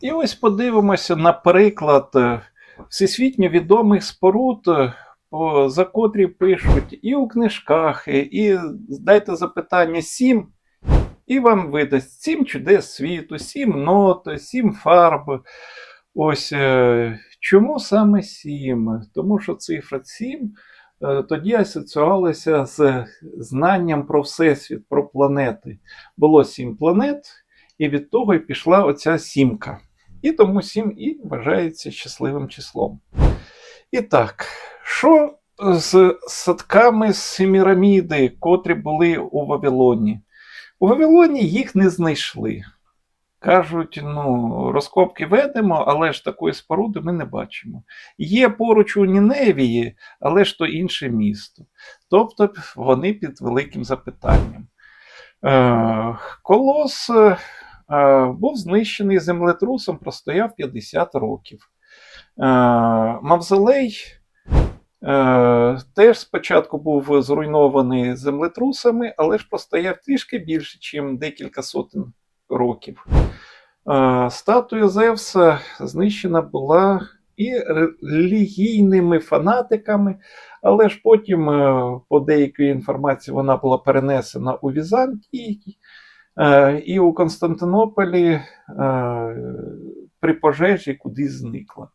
І ось подивимося, наприклад, е, всесвітньо відомих споруд, е, за котрі пишуть і у книжках, і, дайте запитання сім, і вам видасть сім чудес світу, сім нот, сім фарб. Ось е, чому саме сім? Тому що цифра 7 е, тоді асоціювалася з знанням про Всесвіт, про планети. Було сім планет, і від того і пішла оця сімка. І тому сім і вважається щасливим числом. І так, що з садками з Семіраміди, котрі були у Вавилоні? У Вавилоні їх не знайшли. Кажуть, ну, розкопки ведемо, але ж такої споруди ми не бачимо. Є поруч у Ніневії, але ж то інше місто. Тобто вони під великим запитанням. Е, колос був знищений землетрусом, простояв 50 років. Е, Мавзолей е, теж спочатку був зруйнований землетрусами, але ж простояв трішки більше, ніж декілька сотень років. Е, Статуя Зевса знищена була і релігійними фанатиками, але ж потім, е, по деякій інформації, вона була перенесена у Візантії е, і у Константинополі е, при пожежі кудись зникла.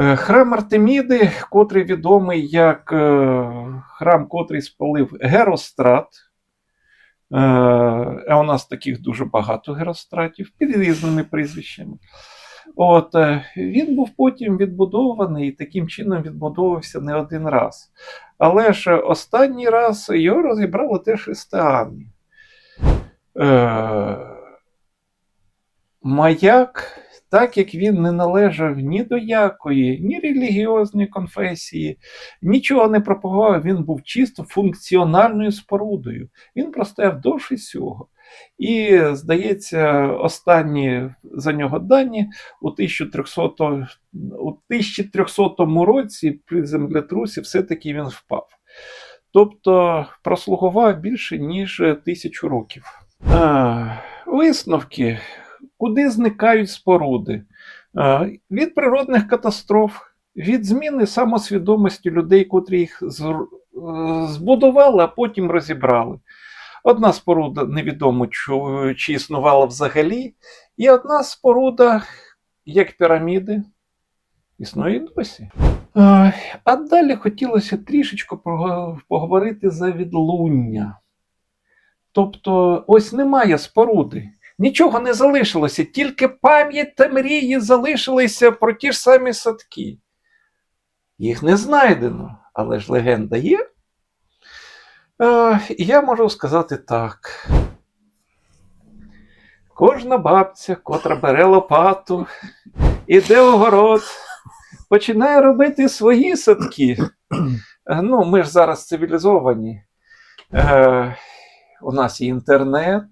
Е, Храм Артеміди, котрий відомий як е, храм, котрий спалив Герострат. Е, А у нас таких дуже багато геростратів під різними прізвищами. От, е, він був потім відбудований і таким чином відбудовувався не один раз. Але ж останній раз його розібрали теж християни. Е, Маяк, так як він не належав ні до якої, ні релігіозної конфесії, нічого не пропагував, він був чисто функціональною спорудою. Він простояв довше всього. І, здається, останні за нього дані у 1300, у 1300 році при землетрусі все-таки він впав. Тобто прослугував більше, ніж тисячу років. А, висновки. Куди зникають споруди? А, від природних катастроф, від зміни самосвідомості людей, котрі їх е, збудували, а потім розібрали. Одна споруда невідомо, чи існувала взагалі, і одна споруда, як піраміди, існує і досі. А далі хотілося трішечки поговорити за відлуння. Тобто, ось немає споруди. Нічого не залишилося, тільки пам'ять та мрії залишилися про ті ж самі садки. Їх не знайдено, але ж легенда є. Е, я можу сказати так. Кожна бабця, котра бере лопату, іде в город, починає робити свої садки. Е, Ну, ми ж зараз цивілізовані. Е, у нас є інтернет,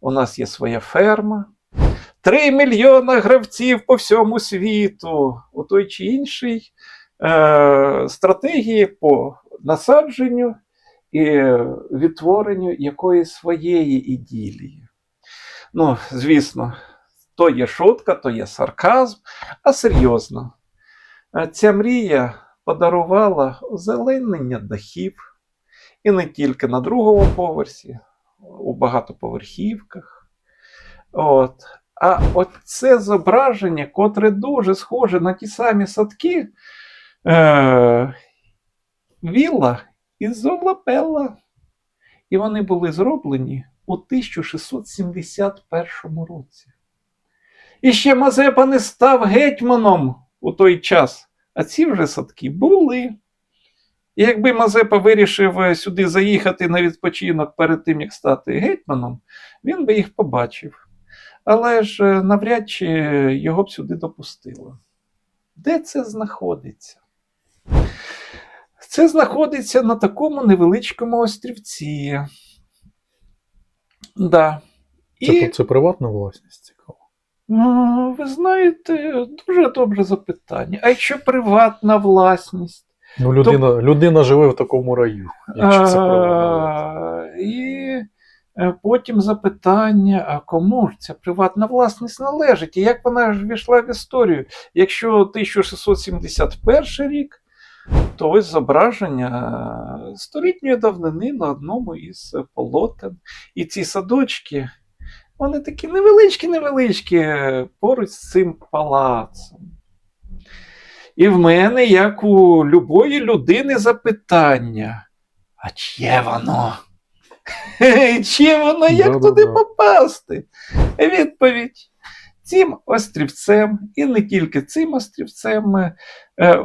у нас є своя ферма. Три мільйона гравців по всьому світу у той чи іншій е, стратегії по насадженню і відтворенню якоїсь своєї іділії. Ну, звісно, то є шутка, то є сарказм, а серйозно. Е, Ця мрія подарувала озеленення дахів, і не тільки на другому поверсі, у багатоповерхівках. От. А оце зображення, котре дуже схоже на ті самі садки, е, вілла із Золапелла. І вони були зроблені у 1671 році. І ще Мазепа не став гетьманом у той час, а ці вже садки були. І якби Мазепа вирішив е, сюди заїхати на відпочинок перед тим, як стати гетьманом, він би їх побачив. Але ж е, навряд чи його б сюди допустили. Де це знаходиться? Це знаходиться на такому невеличкому острівці. Да. Це, І, це приватна власність цікаво. ну, ви знаєте, дуже добре запитання. А якщо приватна власність? Ну, людина, людина живе в такому раю. Якщо це приватна І Е, Потім запитання: а кому ж ця приватна власність належить? І як вона ж війшла в історію? Якщо 1671 рік, то ось зображення е, столітньої давнини на одному із полотен. І ці садочки, вони такі невеличкі-невеличкі е, поруч з цим палацом. І в мене, як у любої людини, запитання: а чиє воно? Чиє воно, як Да-да-да. туди попасти? Відповідь. Цим острівцем, і не тільки цим острівцем, е,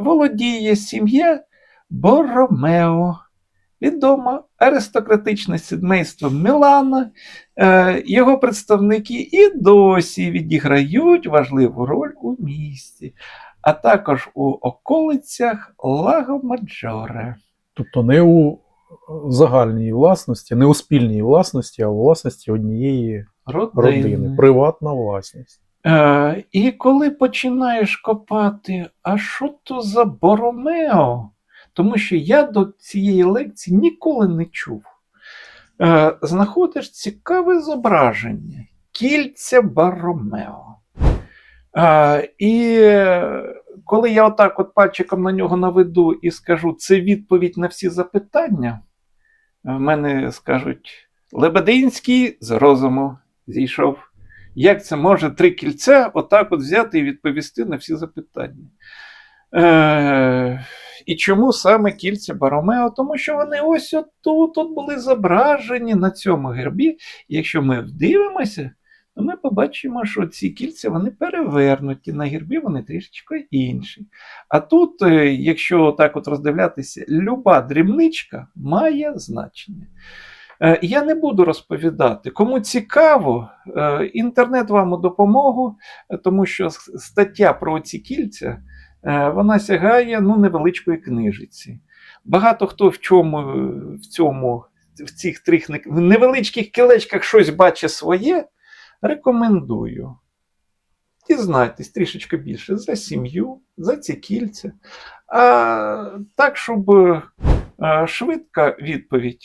володіє сім'я Боромео, відоме аристократичне сідмейство Мілана. Е, Його представники і досі відіграють важливу роль у місті, а також у околицях Лаго Маджоре. Тобто не у загальній власності, не у спільній власності, а у власності однієї родини. Приватна власність. Е, і коли починаєш копати, а що то за Боромео? Тому що я до цієї лекції ніколи не чув. Е, знаходиш цікаве зображення кільця Боромео. Е, і е, коли я отак от пальчиком на нього наведу і скажу, це відповідь на всі запитання, в мене скажуть: Лебединський з розуму зійшов. Як це може три кільця отак от взяти і відповісти на всі запитання? Е, і чому саме кільця Баромео? Тому що вони ось отут тут були зображені на цьому гербі. Якщо ми вдивимося, ми побачимо, що ці кільця вони перевернуті, на гербі вони трішечки інші. А тут, е, якщо так от роздивлятися, люба дрібничка має значення. Е, Я не буду розповідати. Кому цікаво, е, інтернет вам у допомогу, тому що стаття про ці кільця вона сягає ну, невеличкої книжиці. Багато хто в чому в цьому, в цих в невеличких кілечках щось бачить своє, рекомендую. Дізнайтесь трішечки більше за сім'ю, за ці кільця. А так, щоб е, швидка відповідь.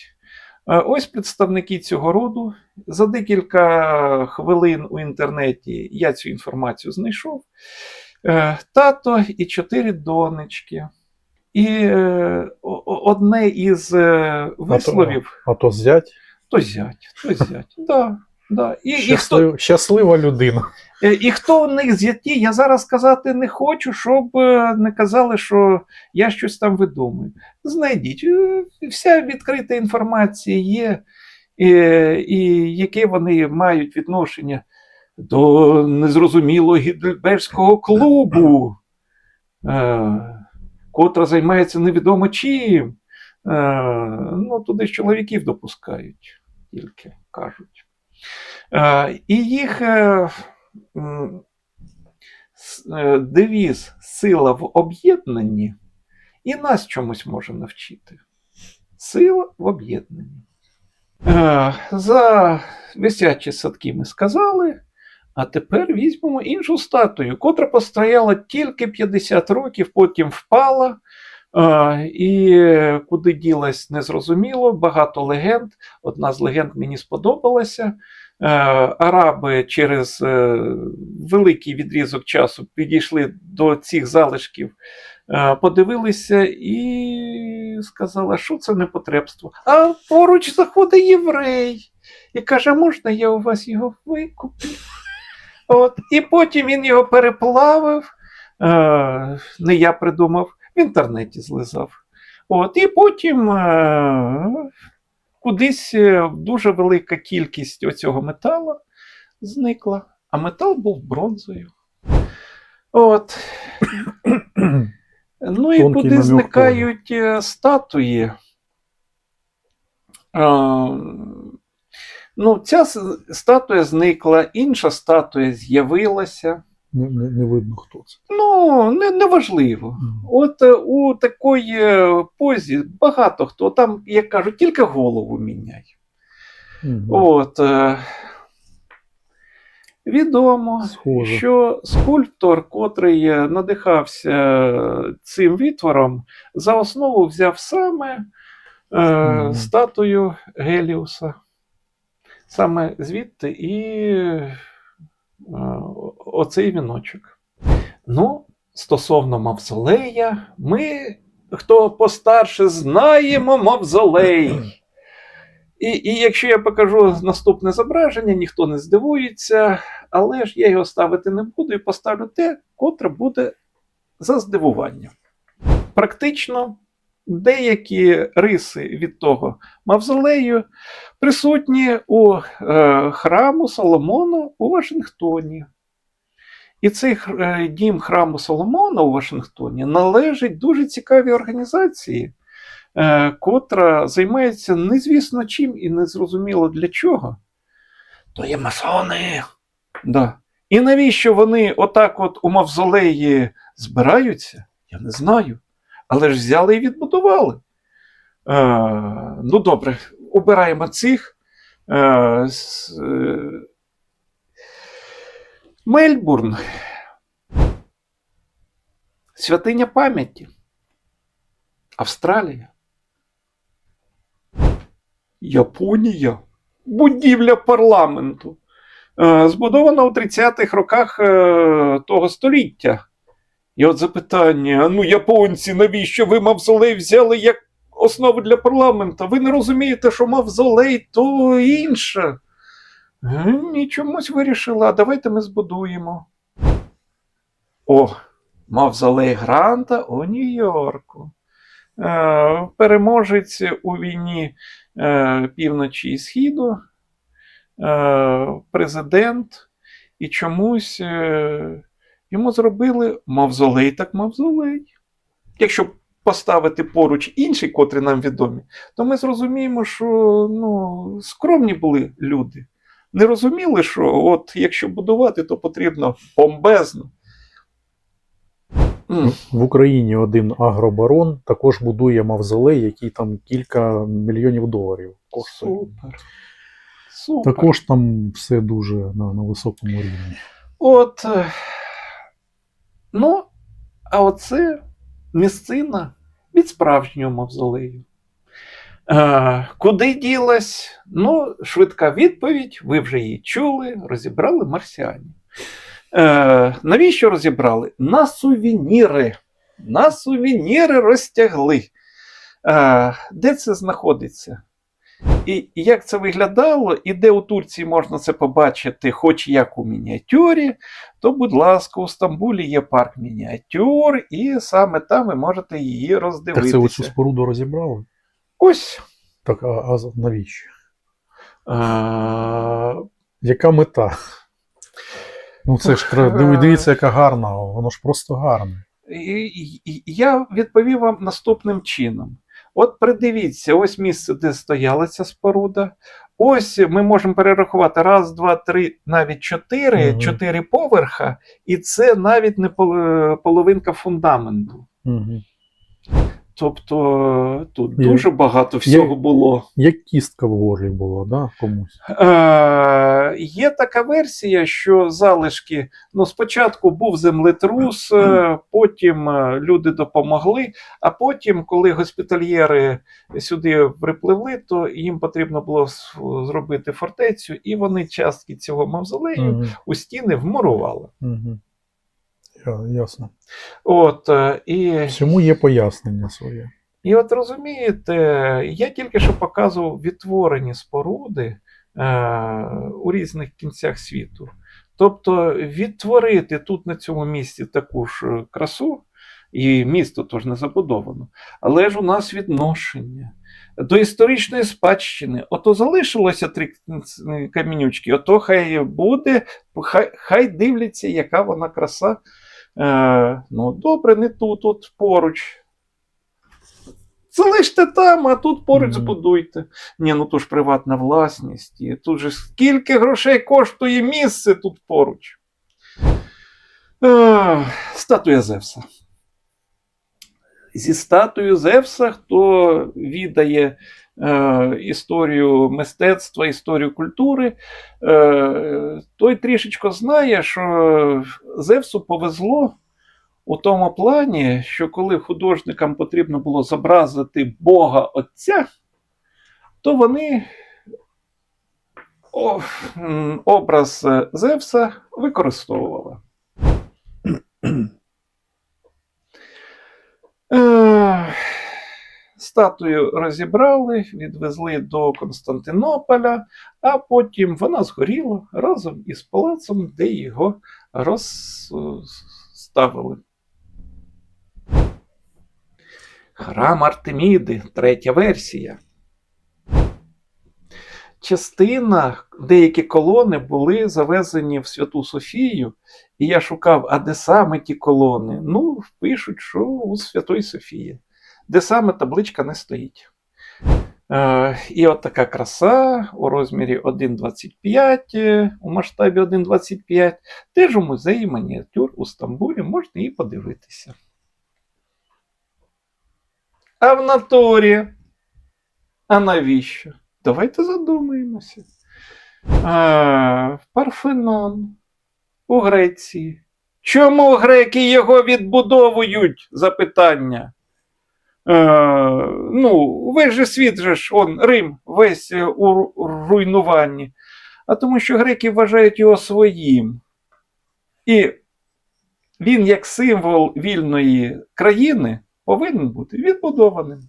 Е, Ось представники цього роду. За декілька хвилин у інтернеті я цю інформацію знайшов. Е, Тато і чотири донечки. І одне із висловів А то зять то зять, то зять. Да, да. І, і, хто, щаслива людина. Е, І хто в них з'яті, я зараз сказати не хочу, щоб е, не казали, що я щось там видумую. Знайдіть, е, вся відкрита інформація є, і, і яке вони мають відношення до незрозумілого гідельберського клубу, котра займається невідомо чим. Ну, туди ж чоловіків допускають, тільки кажуть. Е, і їх е, е, девіз сила в об'єднанні і нас чомусь може навчити. Сила в об'єднанні. За висячі садки ми сказали. А тепер візьмемо іншу статую, котра постояла тільки 50 років, потім впала. Е, І куди ділась, незрозуміло. Багато легенд. Одна з легенд мені сподобалася. Е, Араби через е, великий відрізок часу підійшли до цих залишків, подивилися і сказали, що це непотребство. А поруч заходить єврей і каже, можна я у вас його викуплю? От. І потім він його переплавив, не я придумав, в інтернеті злизав. От. І потім е, кудись е, дуже велика кількість оцього металу зникла, а метал був бронзою. От. Ну і Тонкий куди зникають е, статуї. Е, Ну, ця статуя зникла, інша статуя з'явилася. Не, не, не видно, хто це. Ну, не, неважливо. Мгм. От е, у такої е, позі багато хто там, як кажуть, тільки голову міняє. Мгм. От, е, відомо, Схоже. що скульптор, котрий надихався цим відтвором, за основу взяв саме е, статую Геліуса. Саме звідти і оцей віночок. Ну, стосовно мавзолея, ми, хто постарше, знаємо мавзолей. І, і якщо я покажу наступне зображення, ніхто не здивується, але ж я його ставити не буду і поставлю те, котре буде за здивуванням. Практично деякі риси від того мавзолею присутні у е, храму Соломона у Вашингтоні. І цей е, дім храму Соломона у Вашингтоні належить дуже цікавій організації, е, котра займається незвісно чим і незрозуміло для чого. То є масони. Да. І навіщо вони отак от у мавзолеї збираються, я не знаю. Але ж взяли і відбудували. Е, ну, добре, обираємо цих. Е, с, е, Мельбурн. Святиня пам'яті. Австралія. Японія. Будівля парламенту. Е, збудована у 30-х роках е, того століття. І от запитання: ну, японці, навіщо ви мавзолей взяли як основу для парламенту? Ви не розумієте, що мавзолей то інше. Ні, чомусь вирішила, давайте ми збудуємо. О, мавзолей Гранта у Нью-Йорку. Е, переможець у війні е, півночі і східу, е, президент, і чомусь йому зробили мавзолей так мавзолей. Якщо поставити поруч інші, котрі нам відомі, то ми зрозуміємо, що ну, скромні були люди. Не розуміли, що от якщо будувати, то потрібно бомбезно. В Україні один агробарон також будує мавзолей, який там кілька мільйонів доларів коштує. Супер. Супер. Також там все дуже на, на високому рівні. От. Ну, а оце місцина від справжнього мавзолею. Е, куди ділась? Ну, швидка відповідь, ви вже її чули, розібрали марсіані. Е, навіщо розібрали? На сувеніри. На сувеніри розтягли. Е, де це знаходиться? І і як це виглядало, і де у Турції можна це побачити, хоч як у мініатюрі, то, будь ласка, у Стамбулі є парк мініатюр, і саме там ви можете її роздивитися. Так це оцю споруду розібрали? Ось. Так, а, а навіщо? Е, Яка мета? Ну це ж треба дивіться, яка гарна, воно ж просто гарне. я відповів вам наступним чином. От придивіться, ось місце, де стояла ця споруда. Ось ми можемо перерахувати раз, два, три, навіть чотири, угу. чотири поверха, і це навіть не половинка фундаменту. Угу. Тобто тут Є- дуже багато всього було. Як кістка в горлі була, да, комусь. Е, є така версія, що залишки, ну, спочатку був землетрус, е, потім е, люди допомогли, а потім, коли госпітальєри сюди припливли, то їм потрібно було зробити фортецю, і вони частки цього мавзолею Угу. у стіни вмурували. Угу. Ясно. От, е, і Всьому є пояснення своє. І от розумієте, я тільки що показував відтворені споруди е, у різних кінцях світу. Тобто відтворити тут на цьому місці таку ж е, красу, і місто тож не забудовано, але ж у нас відношення до історичної спадщини. Ото залишилося три камінючки, ото хай буде, хай, хай дивляться, яка вона краса. Е, ну, добре, не тут, тут поруч. Залиште там, а тут поруч збудуйте. Ні, ну то ж приватна власність. І тут же скільки грошей коштує місце тут поруч. Е, статуя Зевса. Зі статуєю Зевса, хто відає е, історію мистецтва, історію культури, е, той трішечко знає, що Зевсу повезло у тому плані, що коли художникам потрібно було зобразити Бога Отця, то вони образ е, Зевса використовувала. Е, Статую розібрали, відвезли до Константинополя, а потім вона згоріла разом із палацом, де його розставили. Храм Артеміди, третя версія. Частина, деякі колони були завезені в Святу Софію, і я шукав, а де саме ті колони? Ну, пишуть, що у Святої Софії, де саме табличка не стоїть. Е, і от така краса у розмірі 1,25, е, у масштабі 1,25, теж у музеї мініатюр у Стамбулі можна її подивитися. А в натурі? А навіщо? Давайте задумаємося. А, Парфенон у Греції. Чому греки його відбудовують? Запитання. Е, ну, весь же світ же ж, он, Рим, весь е, у руйнуванні. А тому що греки вважають його своїм. І він, як символ вільної країни, повинен бути відбудованим.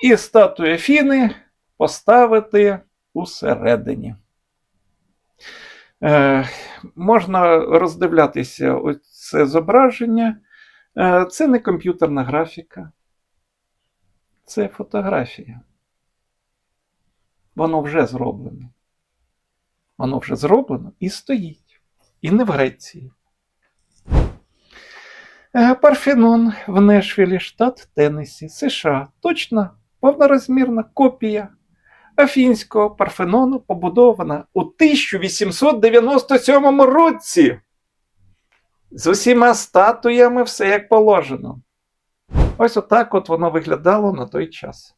І статую Афіни поставити усередині. Е, можна роздивлятися оце зображення. Е, це не комп'ютерна графіка, це фотографія. Воно вже зроблено. Воно вже зроблено і стоїть. І не в Греції. Е, Парфенон в Нешвілі, штат Теннессі, США. Точна повнорозмірна копія афінського Парфенону, побудована у 1897 році. З усіма статуями все як положено. Ось отак от воно виглядало на той час.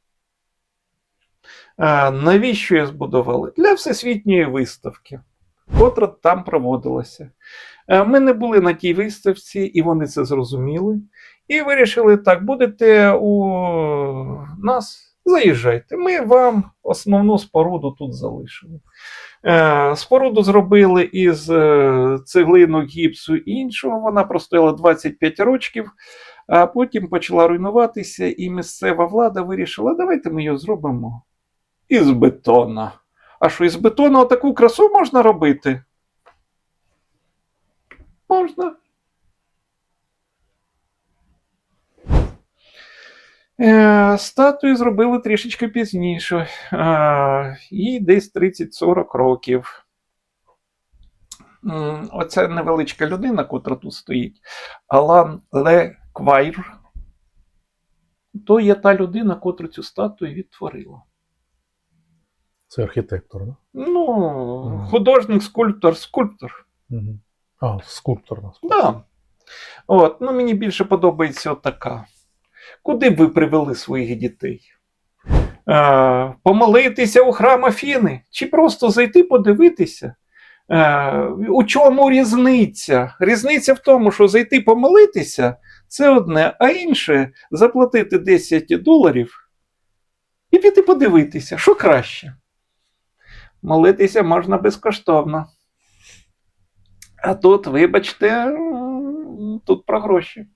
А, навіщо її збудували? Для всесвітньої виставки, котра там проводилася. Ми не були на тій виставці, і вони це зрозуміли. І вирішили так: будете у нас, заїжджайте. Ми вам основну споруду тут залишили. Е, Споруду зробили із е, цеглинок гіпсу іншого. Вона простояла 25 років, а потім почала руйнуватися, і місцева влада вирішила, давайте ми її зробимо із бетона. А що із бетону таку красу можна робити? Можна. Статую зробили трішечки пізніше, е, їй десь 30-40 років. Оця невеличка людина, котра тут стоїть, Алан Ле Квайр, то є та людина, котра цю статую відтворила. Це архітектор, да? Ну, Мгм. художник, скульптор, скульптор. Угу. А, скульптор. насправді. Да. От, ну, мені більше подобається отака. Куди б ви привели своїх дітей? Е, помолитися у храм Афіни? Чи просто зайти подивитися? Е, у чому різниця? Різниця в тому, що зайти помолитися це одне, а інше заплатити 10 доларів і піти подивитися, що краще. Молитися можна безкоштовно. А тут, вибачте, тут про гроші.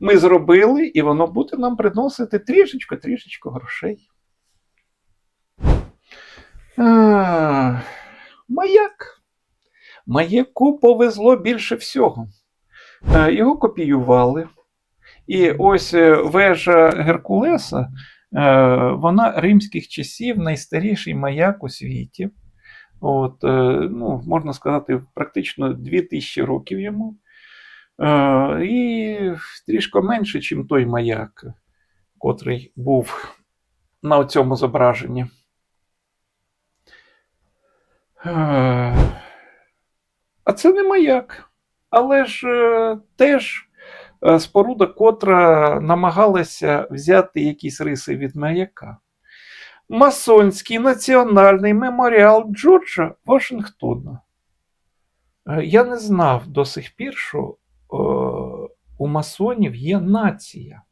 Ми зробили, і воно буде нам приносити трішечко-трішечко грошей. А, маяк. Маяку повезло більше всього. Е, Його копіювали. І ось е, вежа Геркулеса, е, вона римських часів найстаріший маяк у світі. От, ну, можна сказати, практично 2000 років йому. Е, і трішки менше, ніж той маяк, котрий був на цьому зображенні. Е, А це не маяк. Але ж е, теж споруда, котра намагалася взяти якісь риси від маяка. Масонський національний меморіал Джорджа Вашингтона. Я не знав до сих пір, що у масонів є нація.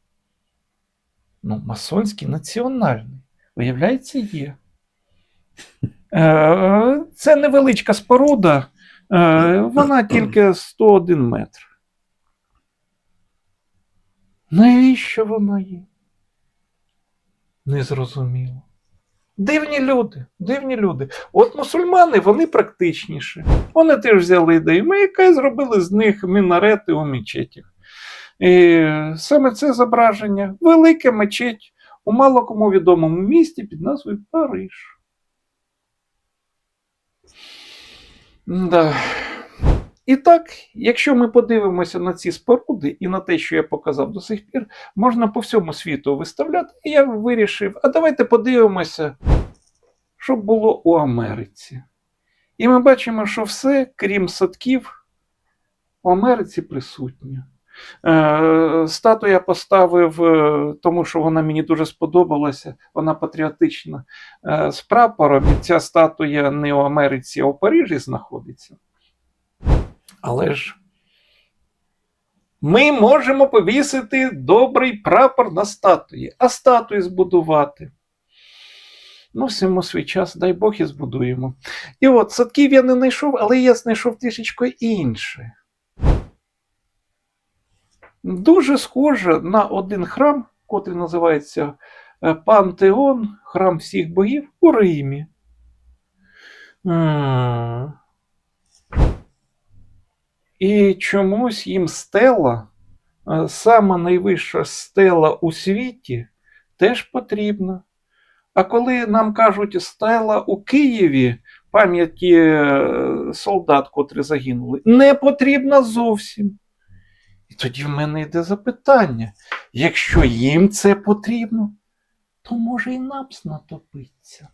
Ну, масонський національний. Виявляється, є. Е, Це невеличка споруда, е, вона тільки 101 метр. Навіщо вона є? Незрозуміло. Дивні люди, дивні люди. От мусульмани, вони практичніші. Вони теж взяли ідею маяка і зробили з них мінарети у мечетях. І саме це зображення велика мечеть у мало кому відомому місті під назвою Париж. Да. І так, якщо ми подивимося на ці споруди і на те, що я показав до сих пір, можна по всьому світу виставляти. І я вирішив, а давайте подивимося, що було у Америці. І ми бачимо, що все, крім садків, у Америці присутнє. Е, Стату я поставив, е, тому що вона мені дуже сподобалася, вона патріотична. Е, З прапором ця статуя не у Америці, а у Парижі знаходиться. Але ж ми можемо повісити добрий прапор на статуї, а статуї збудувати. Ну, всьому свій час, дай Бог і збудуємо. І от садків я не знайшов, але я знайшов трішечко інше. Дуже схоже на один храм, котрий називається е, Пантеон, храм всіх богів у Римі. І чомусь їм стела, е, сама найвища стела у світі, теж потрібна. А коли нам кажуть стела у Києві, пам'яті е, солдат, котрі загинули, не потрібна зовсім. І тоді в мене йде запитання: якщо їм це потрібно, то може і нам знадобиться.